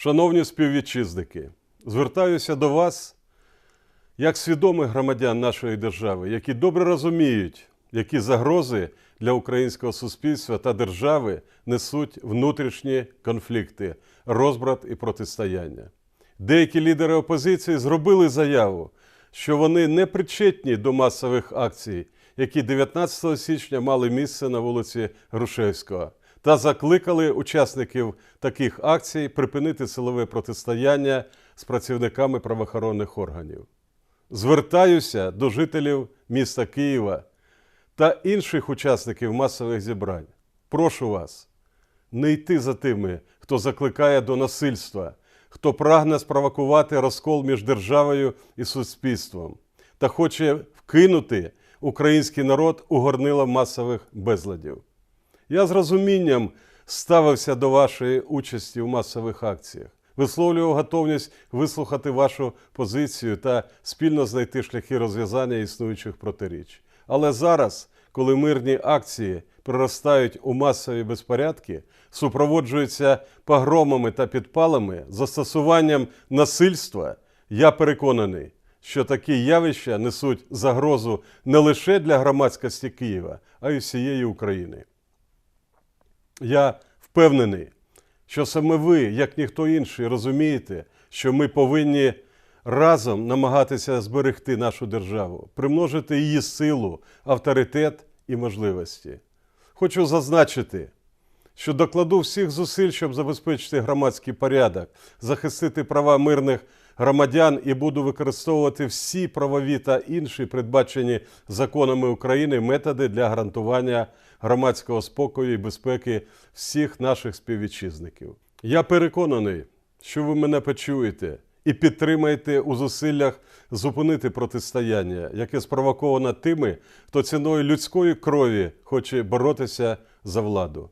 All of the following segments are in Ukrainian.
Шановні співвітчизники, звертаюся до вас як свідомих громадян нашої держави, які добре розуміють, які загрози для українського суспільства та держави несуть внутрішні конфлікти, розбрат і протистояння. Деякі лідери опозиції зробили заяву, що вони не причетні до масових акцій, які 19 січня мали місце на вулиці Грушевського, та закликали учасників таких акцій припинити силове протистояння з працівниками правоохоронних органів. Звертаюся до жителів міста Києва та інших учасників масових зібрань. Прошу вас не йти за тими, хто закликає до насильства, хто прагне спровокувати розкол між державою і суспільством та хоче вкинути український народ у горнило масових безладів. Я з розумінням ставився до вашої участі в масових акціях, висловлював готовність вислухати вашу позицію та спільно знайти шляхи розв'язання існуючих протиріч. Але зараз, коли мирні акції приростають у масові безпорядки, супроводжуються погромами та підпалами, застосуванням насильства, я переконаний, що такі явища несуть загрозу не лише для громадськості Києва, а й всієї України. Я впевнений, що саме ви, як ніхто інший, розумієте, що ми повинні разом намагатися зберегти нашу державу, примножити її силу, авторитет і можливості. Хочу зазначити, що докладу всіх зусиль, щоб забезпечити громадський порядок, захистити права мирних громадян і буду використовувати всі правові та інші передбачені законами України методи для гарантування громадського спокою і безпеки всіх наших співвітчизників. Я переконаний, що ви мене почуєте і підтримаєте у зусиллях зупинити протистояння, яке спровоковано тими, хто ціною людської крові хоче боротися за владу.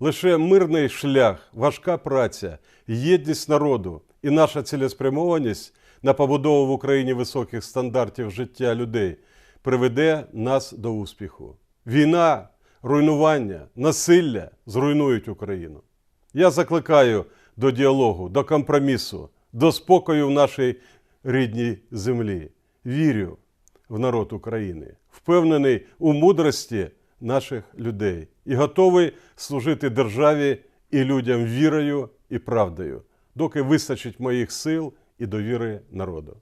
Лише мирний шлях, важка праця, єдність народу і наша цілеспрямованість на побудову в Україні високих стандартів життя людей приведе нас до успіху. Війна, руйнування, насилля зруйнують Україну. Я закликаю до діалогу, до компромісу, до спокою в нашій рідній землі. Вірю в народ України, впевнений у мудрості наших людей і готовий служити державі і людям вірою і правдою, доки вистачить моїх сил і довіри народу.